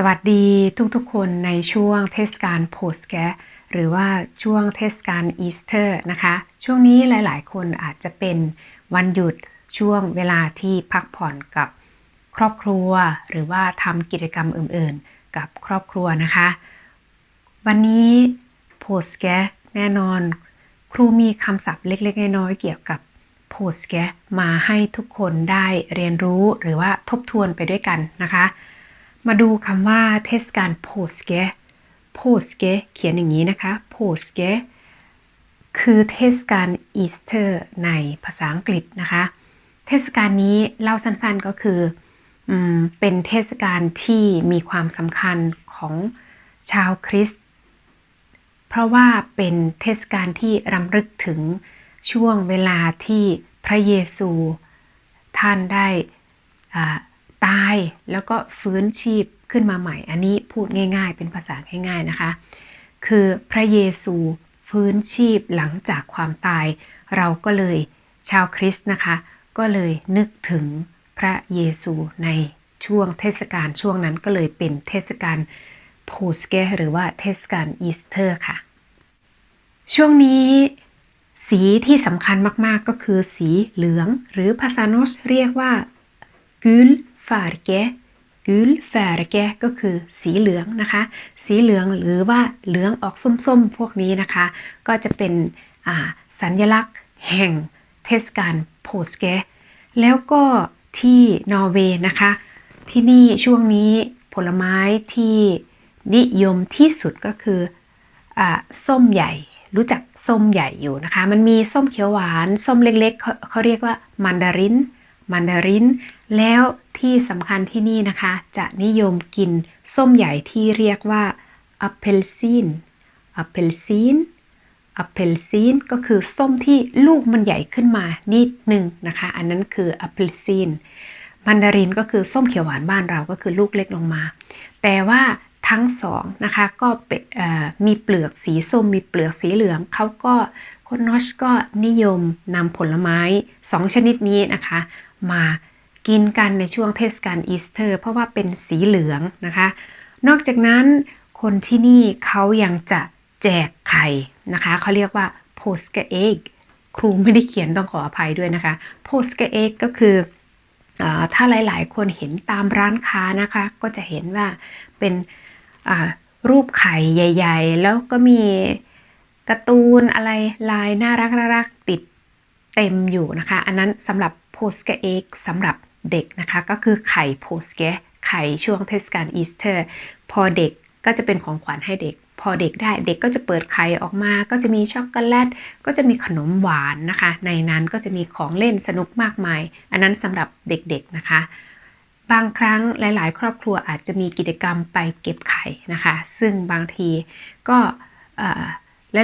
สวัสดีทุกๆคนในช่วงเทศกาลโพสแกหรือว่าช่วงเทศกาลอีสเตอร์นะคะ ช่วงนี้หลายๆ คนอาจจะเป็นวันหยุดช่วงเวลาที่พักผ่อนกับครอบครัว หรือว่าทำกิจกรรมอื่นๆ กับครอบครัวนะคะ วันนี้โพสแกแน่นอน ครูมีคำศัพท์เล็กๆ น้อยๆเกี่ยวกับโพสแกมาให้ทุกคนได้เรียนรู้หรือว่าทบทวนไปด้วยกันนะคะ มาดูคำว่าเทศกาลโพสเกโพสเกเขียนอย่างนี้นะคะโพสเกคือเทศกาลอีสเตอร์ในภาษาอังกฤษนะคะ เทศกาลนี้เล่าสั้นๆก็คืออเป็นเทศกาลที่มีความสำคัญของชาวคริสต์เพราะว่าเป็นเทศกาลที่รำลึกถึงช่วงเวลาที่พระเยซูท่านได้อ่า ตายแล้วก็ฟื้นชีพขึ้นมาใหม่ อันนี้พูดง่าย ๆ เป็นภาษาง่าย ๆนะคะ คือพระเยซูฟื้นชีพหลังจากความตาย เราก็เลยชาวคริสต์นะคะ ก็เลยนึกถึงพระเยซูในช่วงเทศกาลช่วงนั้นก็เลยเป็นเทศกาลโพสเกหรือว่าเทศกาลอีสเตอร์ค่ะ ช่วงนี้สีที่สำคัญมากๆก็คือสีเหลือง หรือภาษาโนสเรียกว่ากุล gul färge gul färge ก็คือสีเหลืองนะคะ สีเหลืองหรือว่าเหลืองออกส้มๆ พวกนี้นะคะ ก็จะเป็นสัญลักษณ์แห่งเทศกาลโพสเกแล้วก็ที่นอร์เวย์นะคะ ที่นี่ช่วงนี้ผลไม้ที่นิยมที่สุดก็คืออส้มใหญ่ รู้จักส้มใหญ่อยู่นะคะ มันมีส้มเขียวหวาน ส้มเล็กๆเเขาเรียกว่ามันดาริน มันดาริน แล้ว ที่สำคัญที่นี่นะคะ จะนิยมกินส้มใหญ่ที่เรียกว่าอ p เ e ลซีนอ p เ e ลซีนอ p เ e ลซีนก็คือส้มที่ลูกมันใหญ่ขึ้นมานิดหนึ่งนะคะ อันนั้นคืออ p เ e ลซีนมันดารินก็คือส้มเขียวหวานบ้านเราก็คือลูกเล็กลงมา แต่ว่าทั้งสองนะคะก็มีเปลือกสีส้มมีเปลือกสีเหลืองเขาก็คนนอชก็นิยมนำผลไม้สองชนิดนี้นะคะ มา กินกันในช่วงเทศกาลอีสเตอร์ เพราะว่าเป็นสีเหลืองนะคะ นอกจากนั้นคนที่นี่เขายังจะแจกไข่นะคะเขาเรียกว่า p o s k e egg ครูไม่ได้เขียนต้องขออภัยด้วยนะคะ p o s k e egg ก็คืออถ้าหลาย ๆ คนเห็นตามร้านค้านะคะ ก็จะเห็นว่าเป็นรูปไข่ใหญ่ ๆ แล้วก็มีการ์ตูนอะไรลายน่ารักรักติดเต็มอยู่นะคะ อันนั้นสำหรับโพสเกเอ็กสำหรับ เด็กนะคะ ก็คือไข่โพสเกไข่ช่วงเทศกาลอีสเตอร์ พอเด็กก็จะเป็นของขวัญให้เด็ก พอเด็กได้เด็กก็จะเปิดไข่ออกมา ก็จะมีช็อกโกแลตก็จะมีขนมหวานนะคะ ในนั้นก็จะมีของเล่นสนุกมากมาย อันนั้นสำหรับเด็กๆนะคะ บางครั้งหลาย ๆ ครอบครัวอาจจะมีกิจกรรมไปเก็บไข่นะคะ ซึ่งบางทีก็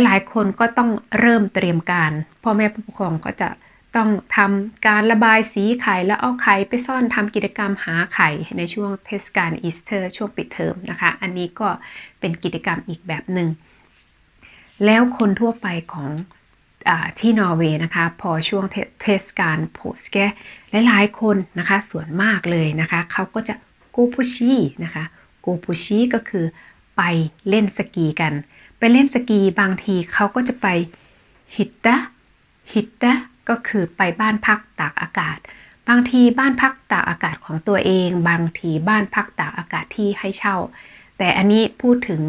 หลายๆ คนก็ต้องเริ่มเตรียมการ พ่อแม่ผู้ปกครองก็จะ ต้องทำการระบายสีไข่แล้วเอาไข่ไปซ่อนทำกิจกรรมหาไข่ในช่วงเทศกาลอีสเตอร์ช่วงปิดเทอมนะคะ อันนี้ก็เป็นกิจกรรมอีกแบบหนึ่งแล้วคนทั่วไปของอที่นอร์เวย์นะคะ พอช่วงเทศกาลโพสแกหลายๆคนนะคะ ส่วนมากเลยนะคะ เขาก็จะโกพุชีนะคะโกพุชีก็คือไปเล่นสกีกัน ไปเล่นสกีบางทีเขาก็จะไปฮิตตะฮิตตะ ก็คือไปบ้านพักตากอากาศ บางทีบ้านพักตากอากาศของตัวเอง บางทีบ้านพักตากอากาศที่ให้เช่า แต่อันนี้พูดถึง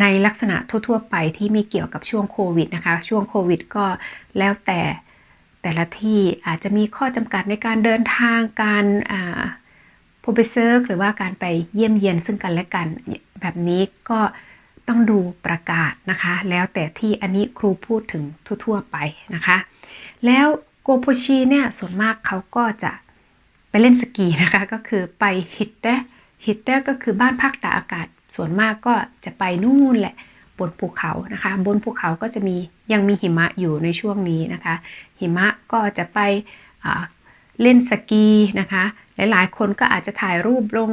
ในลักษณะทั่ว ๆ ไปที่ไม่เกี่ยวกับช่วงโควิดนะคะ ช่วงโควิดก็แล้วแต่แต่ละที่อาจจะมีข้อจำกัดในการเดินทาง การโพเบเซอร์หรือว่าการไปเยี่ยมเยียนซึ่งกันและกันแบบนี้ก็ต้องดูประกาศนะคะ แล้วแต่ที่อันนี้ครูพูดถึงทั่ว ๆ ไปนะคะ แล้วโกโพชีเนี่ยส่วนมากเขาก็จะไปเล่นสกีนะคะ ก็คือไปฮิตเตฮิตเตก็คือบ้านพักตากอากาศ ส่วนมากก็จะไปนู่นแหละบนภูเขานะคะ บนภูเขาก็จะมียังมีหิมะอยู่ในช่วงนี้นะคะ หิมะก็จะไปเล่นสกีนะคะ หลายๆ คนก็อาจจะถ่ายรูปลง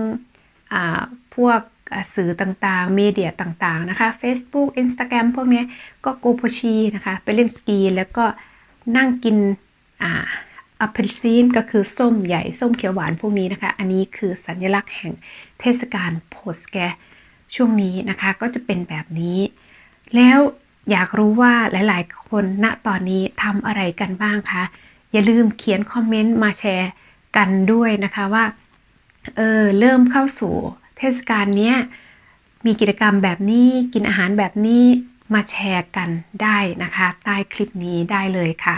พวกสื่อต่างๆเมเดียต่างๆ นะคะ Facebook Instagram พวกนี้ก็โกโพชีนะคะ ไปเล่นสกีแล้วก็ นั่งกินอ่าแอปเปิลซีนก็คือส้มใหญ่ส้มเขียวหวานพวกนี้นะคะ อันนี้คือสัญลักษณ์แห่งเทศกาลโพสแกช่วงนี้นะคะก็จะเป็นแบบนี้ แล้วอยากรู้ว่าหลาย ๆ คนณตอนนี้ทำอะไรกันบ้างคะอย่าลืมเขียนคอมเมนต์มาแชร์กันด้วยนะคะว่าเออเริ่มเข้าสู่เทศกาลนี้มีกิจกรรมแบบนี้กินอาหารแบบนี้ มาแชร์กันได้นะคะ ใต้คลิปนี้ได้เลยค่ะ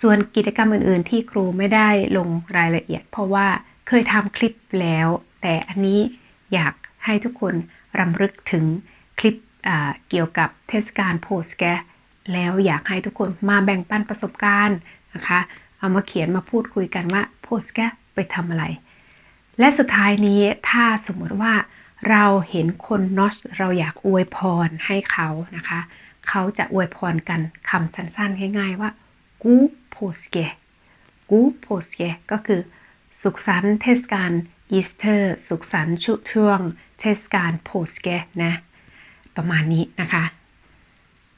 ส่วนกิจกรรมอื่นๆ ที่ครูไม่ได้ลงรายละเอียด เพราะว่าเคยทำคลิปแล้ว แต่อันนี้อยากให้ทุกคนรำลึกถึงคลิปเกี่ยวกับเทศกาลโพสแกแล้วอยากให้ทุกคนมาแบ่งปันประสบการณ์นะคะ เอามาเขียนมาพูดคุยกันว่าโพสแกไปทำอะไร และสุดท้ายนี้ถ้าสมมติว่า เราเห็นคนนอชเราอยากอวยพรให้เขานะคะ เขาจะอวยพรกันคำสั้นๆ ง่ายๆว่ากูโพสเกกูโพสเกก็คือ สุขสันต์เทศกาลอีสเตอร์ สุขสันต์ชุช่วง เทศกาลโพสเกนะ ประมาณนี้นะคะ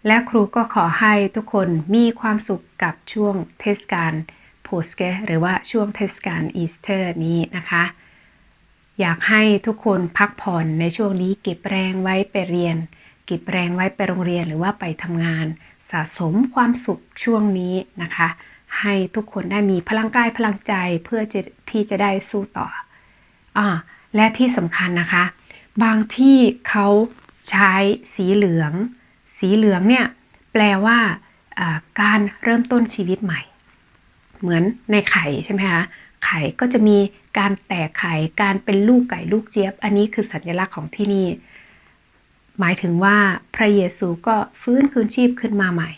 และครูก็ขอให้ทุกคนมีความสุขกับช่วงเทศกาลโพสเกหรือว่าช่วงเทศกาลอีสเตอร์นี้นะคะ อยากให้ทุกคนพักผ่อนในช่วงนี้เก็บแรงไว้ไปเรียน เก็บแรงไว้ไปโรงเรียนหรือว่าไปทำงาน สะสมความสุขช่วงนี้นะคะ ให้ทุกคนได้มีพลังกายพลังใจเพื่อที่จะได้สู้ต่ออ่าและที่สำคัญนะคะ บางที่เขาใช้สีเหลือง สีเหลืองเนี่ยแปลว่าการเริ่มต้นชีวิตใหม่ เหมือนในไข่ใช่ไหมคะ ไข่ก็จะมีการแตกไข่การเป็นลูกไก่ลูกเจี๊ยบ อันนี้คือสัญลักษณ์ของที่นี่ หมายถึงว่าพระเยซูก็ฟื้นคืนชีพขึ้นมาใหม่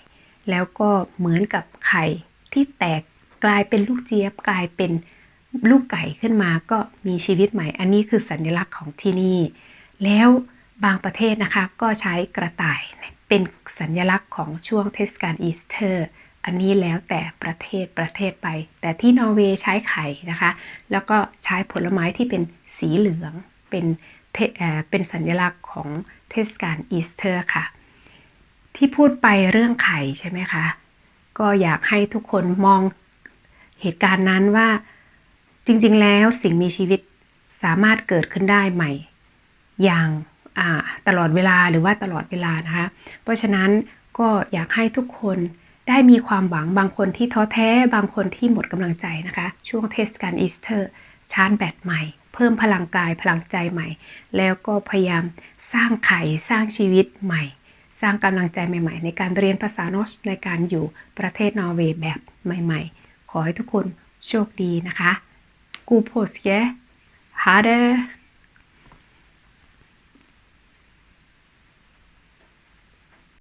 แล้วก็เหมือนกับไข่ที่แตกกลายเป็นลูกเจี๊ยบกลายเป็นลูกไก่ขึ้นมาก็มีชีวิตใหม่ อันนี้คือสัญลักษณ์ของที่นี่ แล้วบางประเทศนะคะก็ใช้กระต่ายเป็นสัญลักษณ์ของช่วงเทศกาลอีสเตอร์ อันนี้แล้วแต่ประเทศประเทศไป แต่ที่นอร์เวย์ใช้ไข่นะคะ แล้วก็ใช้ผลไม้ที่เป็นสีเหลืองเป็นเเป็นสัญลักษณ์ของเทศกาลอีสเตอร์ค่ะ ที่พูดไปเรื่องไข่ใช่ไหมคะ ก็อยากให้ทุกคนมองเหตุการณ์นั้นว่าจริงๆ แล้วสิ่งมีชีวิตสามารถเกิดขึ้นได้ใหม่ อย่างตลอดเวลาหรือว่าตลอดเวลานะคะ เพราะฉะนั้นก็อยากให้ทุกคน ได้มีความหวังบางคนที่ท้อแท้บางคนที่หมดกำลังใจนะคะ ช่วงเทศกาลอีสเตอร์ชาร์จแบตใหม่ เพิ่มพลังกายพลังใจใหม่ แล้วก็พยายามสร้างไข่สร้างชีวิตใหม่ สร้างกำลังใจใหม่ ๆ ในการเรียนภาษาโนสในการอยู่ประเทศนอร์เวย์แบบใหม่ ๆ ขอให้ทุกคนโชคดีนะคะกูโพสเกฮาร์เด